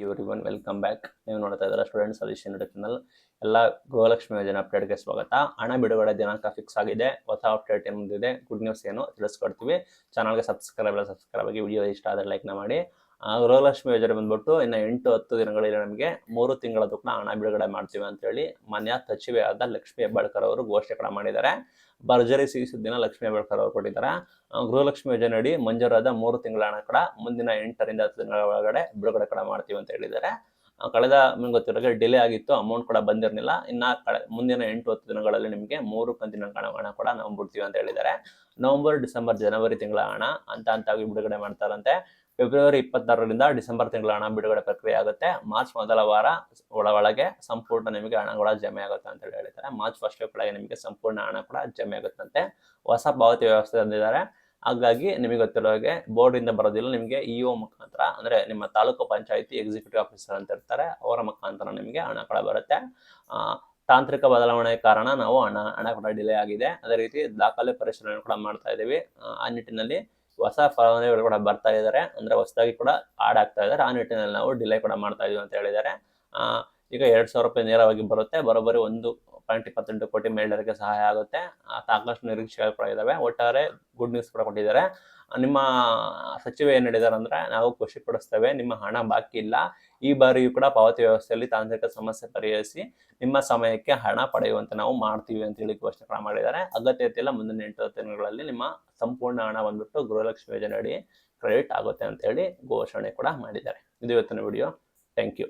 ಇವರಿ one welcome back ನೀವು ನೋಡ್ತಾ ಇದ್ದಾರೆ ಸ್ಟೂಡೆಂಟ್ ಸೊಲ್ಯೂಷನ್ ಚಾನಲ್ ಎಲ್ಲ ಗೋಲಕ್ಷ್ಮಿ ಯೋಜನೆ ಅಪ್ಡೇಟ್ಗೆ ಸ್ವಾಗತ. ಹಣ ಬಿಡುಗಡೆ ದಿನಾಂಕ ಫಿಕ್ಸ್ ಆಗಿದೆ. ಹೊಸ ಅಪ್ಡೇಟ್ ಇದೆ ಗುಡ್ ನ್ಯೂಸ್ ಏನು ತಿಳಿಸ್ಕೊಡ್ತೀವಿ. ಚಾನಲ್ಗೆ ಸಬ್ಸ್ಕ್ರೈಬ್ ಸಬ್ಸ್ಕ್ರೈಬ್ ಆಗಿ ವಿಡಿಯೋ ಇಷ್ಟ ಆದರೆ ಲೈಕ್ನ ಮಾಡಿ. ಗೃಹಲಕ್ಷ್ಮಿ ಯೋಜನೆ ಬಂದ್ಬಿಟ್ಟು ಇನ್ನು ಎಂಟು ಹತ್ತು ದಿನಗಳಲ್ಲಿ ನಮಗೆ ಮೂರು ತಿಂಗಳ ತಕ್ಕ ಹಣ ಬಿಡುಗಡೆ ಮಾಡ್ತೀವಿ ಅಂತೇಳಿ ಮಾನ್ಯ ಸಚಿವೆ ಆದ ಲಕ್ಷ್ಮಿ ಹೆಬ್ಬಾಳ್ಕರ್ ಅವರು ಘೋಷಣೆ ಕೂಡ ಮಾಡಿದ್ದಾರೆ. ಭರ್ಜರಿ ಸಿಗಿಸಿದ ಲಕ್ಷ್ಮಿ ಹೆಬ್ಬಾಳ್ಕರ್ ಅವರು ಕೊಟ್ಟಿದ್ದಾರೆ. ಆ, ಗೃಹಲಕ್ಷ್ಮಿ ಯೋಜನೆ ಅಡಿ ಮಂಜೂರಾದ ಮೂರು ತಿಂಗಳ ಹಣ ಕೂಡ ಮುಂದಿನ ಎಂಟರಿಂದ ಹತ್ತು ದಿನಗಳ ಒಳಗಡೆ ಬಿಡುಗಡೆ ಕೂಡ ಮಾಡ್ತೀವಿ ಅಂತ ಹೇಳಿದ್ದಾರೆ. ಆ, ಕಳೆದ ನಿಮ್ಗೆ ಗೊತ್ತಿರೋ ಡಿಲೇ ಆಗಿತ್ತು ಅಮೌಂಟ್ ಕೂಡ ಬಂದಿರಲಿಲ್ಲ. ಇನ್ನ ಕಳೆ ಮುಂದಿನ ಎಂಟು ಹತ್ತು ದಿನಗಳಲ್ಲಿ ನಿಮಗೆ ಮೂರು ಕಂತಿನ ಹಣ ಕೂಡ ನಾವು ಬಿಡ್ತೀವಿ ಅಂತ ಹೇಳಿದ್ದಾರೆ. ನವೆಂಬರ್ ಡಿಸೆಂಬರ್ ಜನವರಿ ತಿಂಗಳ ಹಣ ಅಂತ ಅಂತಾಗಿ ಬಿಡುಗಡೆ ಮಾಡ್ತಾರಂತೆ. ಫೆಬ್ರವರಿ ಇಪ್ಪತ್ತಾರರಿಂದ ಡಿಸೆಂಬರ್ ತಿಂಗಳ ಹಣ ಬಿಡುಗಡೆ ಪ್ರಕ್ರಿಯೆ ಆಗುತ್ತೆ. ಮಾರ್ಚ್ ಮೊದಲ ವಾರ ಒಳ ಒಳಗೆ ಸಂಪೂರ್ಣ ನಿಮಗೆ ಹಣ ಕೂಡ ಜಮೆ ಆಗುತ್ತೆ ಅಂತ ಹೇಳಿ ಹೇಳ್ತಾರೆ. ಮಾರ್ಚ್ ಫಸ್ಟ್ ಒಳಗೆ ನಿಮಗೆ ಸಂಪೂರ್ಣ ಹಣ ಕೂಡ ಜಮೆ ಆಗುತ್ತಂತೆ. ಹೊಸ ಪಾವತಿ ವ್ಯವಸ್ಥೆ ತಂದಿದ್ದಾರೆ. ಹಾಗಾಗಿ ನಿಮಗೆ ಗೊತ್ತಿರೋ ಹಾಗೆ ಬೋರ್ಡ್ ಇಂದ ಬರೋದಿಲ್ಲ. ನಿಮಗೆ ಇ ಒ ಮುಖಾಂತರ, ಅಂದ್ರೆ ನಿಮ್ಮ ತಾಲೂಕು ಪಂಚಾಯತಿ ಎಕ್ಸಿಕ್ಯೂಟಿವ್ ಆಫೀಸರ್ ಅಂತ ಇರ್ತಾರೆ, ಅವರ ಮುಖಾಂತರ ನಿಮಗೆ ಹಣ ಕೂಡ ಬರುತ್ತೆ. ತಾಂತ್ರಿಕ ಬದಲಾವಣೆ ಕಾರಣ ನಾವು ಹಣ ಹಣ ಕೂಡ ಡಿಲೇ ಆಗಿದೆ. ಅದೇ ರೀತಿ ದಾಖಲೆ ಪರಿಶೀಲನೆ ಕೂಡ ಮಾಡ್ತಾ ಇದ್ದೀವಿ. ಆ ನಿಟ್ಟಿನಲ್ಲಿ ಹೊಸ ಫಲಾನುಭವಿಗಳು ಕೂಡ ಬರ್ತಾ ಇದ್ದಾರೆ. ಅಂದ್ರೆ ಹೊಸದಾಗಿ ಕೂಡ ಆಡ್ ಆಗ್ತಾ ಇದ್ದಾರೆ ಆ ನಿಟ್ಟಿನಲ್ಲಿ ನಾವು ಡಿಲೇ ಕೂಡ ಮಾಡ್ತಾ ಇದೀವಿ ಅಂತ ಹೇಳಿದ್ದಾರೆ. ಆ, ಈಗ ಎರಡು ಸಾವಿರ ರೂಪಾಯಿ ನೇರವಾಗಿ ಬರುತ್ತೆ, ಬರೋಬ್ಬರಿ ಒಂದು ಪಾಯಿಂಟ್ ಇಪ್ಪತ್ತೆಂಟು ಕೋಟಿ ಮಹಿಳೆಯರಿಗೆ ಸಹಾಯ ಆಗುತ್ತೆ. ಸಾಕಷ್ಟು ನಿರೀಕ್ಷೆಗಳು ಕೂಡ ಇದ್ದಾವೆ ಒಟ್ಟಾರೆ ಗುಡ್ ನ್ಯೂಸ್ ಕೂಡ ಕೊಟ್ಟಿದ್ದಾರೆ. ನಿಮ್ಮ ಸಚಿವ ಏನು ಹೇಳಿದ್ದಾರೆ ಅಂದ್ರೆ, ನಾವು ಖುಷಿ ಪಡಿಸ್ತೇವೆ, ನಿಮ್ಮ ಹಣ ಬಾಕಿ ಇಲ್ಲ. ಈ ಬಾರಿಯೂ ಕೂಡ ಪಾವತಿ ವ್ಯವಸ್ಥೆಯಲ್ಲಿ ತಾಂತ್ರಿಕ ಸಮಸ್ಯೆ ಪರಿಹರಿಸಿ ನಿಮ್ಮ ಸಮಯಕ್ಕೆ ಹಣ ಪಡೆಯುವಂತೆ ನಾವು ಮಾಡ್ತೀವಿ ಅಂತ ಹೇಳಿ ಘೋಷಣೆ ಕೂಡ ಮಾಡಿದ್ದಾರೆ. ಅಗತ್ಯ ಇಲ್ಲ ಮುಂದಿನ ಎಂಟು ದಿನಗಳಲ್ಲಿ ನಿಮ್ಮ ಸಂಪೂರ್ಣ ಹಣ ಬಂದ್ಬಿಟ್ಟು ಗೃಹಲಕ್ಷ್ಮಿ ಯೋಜನೆ ಅಡಿ ಕ್ರೆಡಿಟ್ ಆಗುತ್ತೆ ಅಂತ ಹೇಳಿ ಘೋಷಣೆ ಕೂಡ ಮಾಡಿದ್ದಾರೆ. ಇದು ಇವತ್ತಿನ ವಿಡಿಯೋ. Thank you